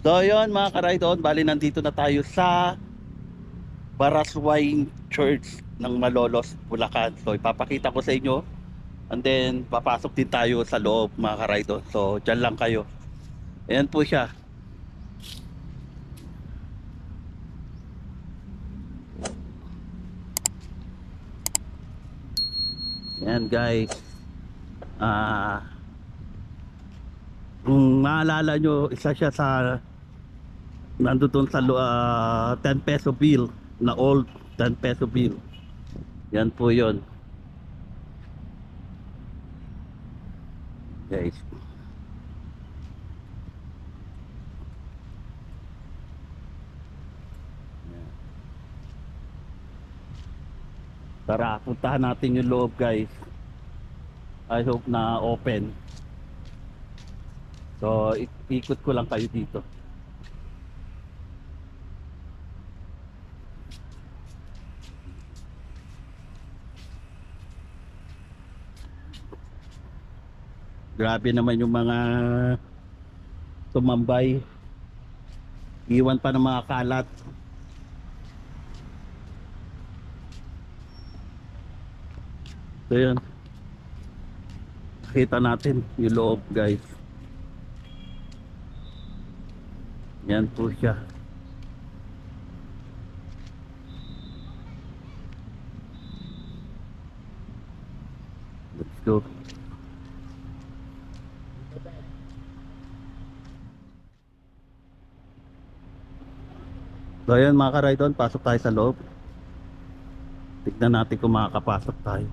So yun mga karaydon, bali nandito na tayo sa Baraswine Church ng Malolos, Bulacan. So ipapakita ko sa inyo and then papasok din tayo sa loob mga karaydon. So dyan lang kayo. Ayan po siya. Ayan guys. Ah kung maalala nyo, isa siya sa nandun sa lo- ah, 10 peso bill na old 10 peso bill. Yan po yon. Guys. Tara, puntahan natin yung loob guys. I hope na open. So, ik- ikot ko lang kayo dito. Grabe naman yung mga tumambay. Iwan pa ng mga kalat. So yun. Kita natin yung loob guys. Yan po siya. Let's go. So ayan mga karaydon, pasok tayo sa loob. Tignan natin kung makakapasok tayo.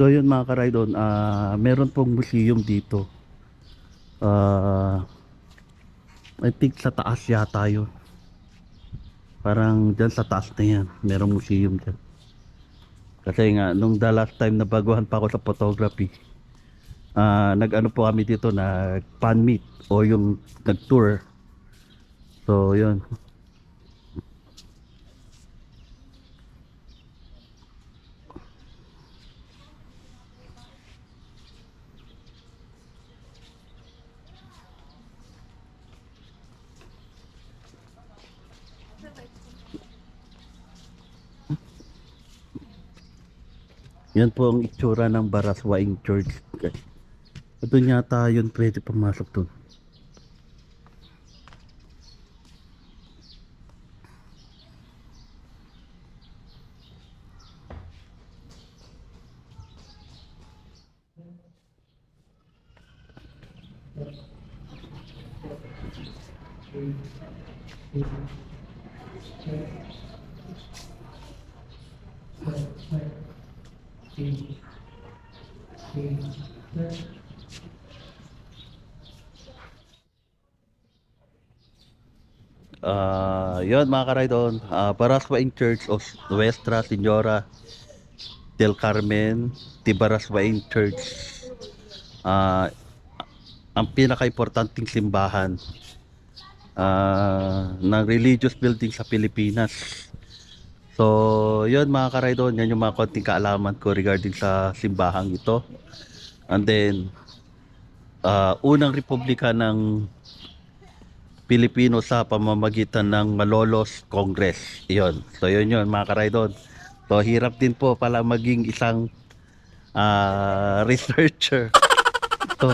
So yun mga karaydon, ah meron pong museum dito. Ah I think sa taas yata yun. Parang dyan sa taas na yan, merong museum dyan. Kasi nga, nung the last time na baguhan pa ako sa photography, ah nag-ano po kami dito, nag-fan meet o yung nag-tour. So yun, Yan po ang itsura ng Baraswaing Church. Doon yata yun pwede pumasok doon. Ah, yun mga karaydon, uh, Baraswaing Church of Nuestra Señora del Carmen, Tibaraswaing Church. Ah, ang pinaka-importanting simbahan ah, ng religious building sa Pilipinas. So, yun mga karaydon, yan yung mga konting kaalaman ko regarding sa simbahang ito. And then, ah, unang republika ng Pilipino sa pamamagitan ng Malolos Congress. Iyon. So yun yun mga karaydon. So hirap din po pala maging isang ah, researcher. So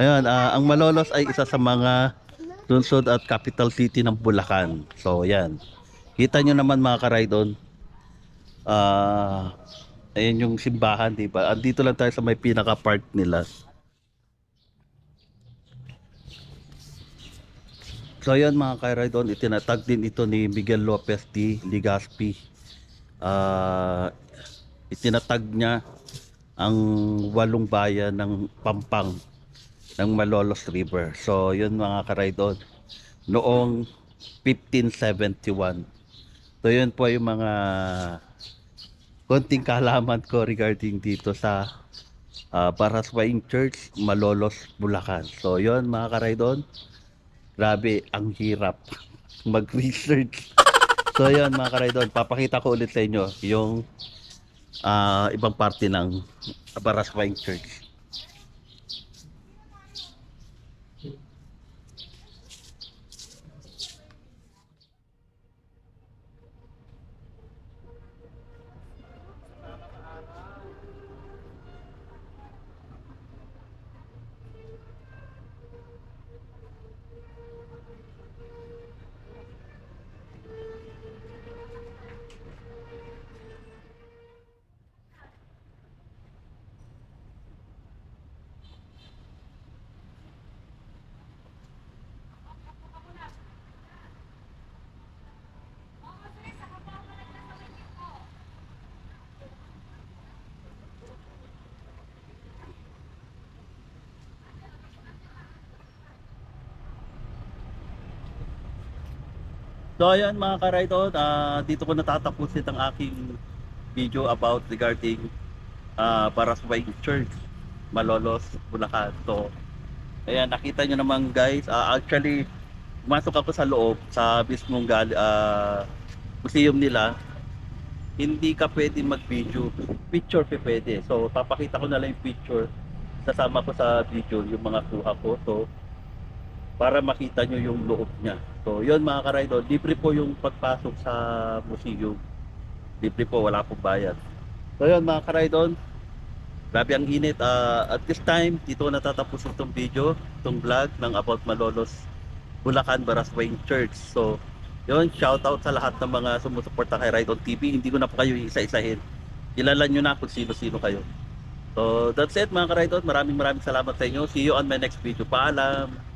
ayun, ah, ang Malolos ay isa sa mga lungsod at capital city ng Bulacan. So yan. Kita nyo naman mga karaydon. Ah, ayun yung simbahan, di ba? Andito lang tayo sa may pinaka part nila. So yun mga kairadon, itinatag din ito ni Miguel Lopez de Ligaspi. Ah, itinatag niya ang walong bayan ng Pampang ng Malolos River. So yun mga karaydon, noong 1571. So yun po yung mga konting kaalaman ko regarding dito sa uh, Church, Malolos, Bulacan. So yun mga karaydon, Grabe, ang hirap mag-research. So yun mga karaydon, papakita ko ulit sa inyo yung ah, ibang parte ng Baraswaing Church. So ayan mga karaydon, ah, dito ko natatapusin ang aking video about regarding uh, Baraswaing Church, Malolos, Bulacan. So ayan, nakita nyo naman guys, ah, actually pumasok ako sa loob sa mismong ah, museum nila. Hindi ka pwede mag-video, picture pa pwede. So papakita ko na lang yung picture sasama ko sa video yung mga kuha ko. So para makita nyo yung loob niya. So, yun mga karaydon, libre po yung pagpasok sa museum. Libre po, wala pong bayad. So, yun mga karaydon, grabe ang init. Ah, at this time, dito natatapos itong video, itong vlog ng About Malolos, Bulacan, Baraswaing Church. So, yun, shout out sa lahat ng mga sumusuporta kay Ride TV. Hindi ko na po kayo isa-isahin. Kilala nyo na kung sino-sino kayo. So, that's it mga karaydon. Maraming maraming salamat sa inyo. See you on my next video. Paalam!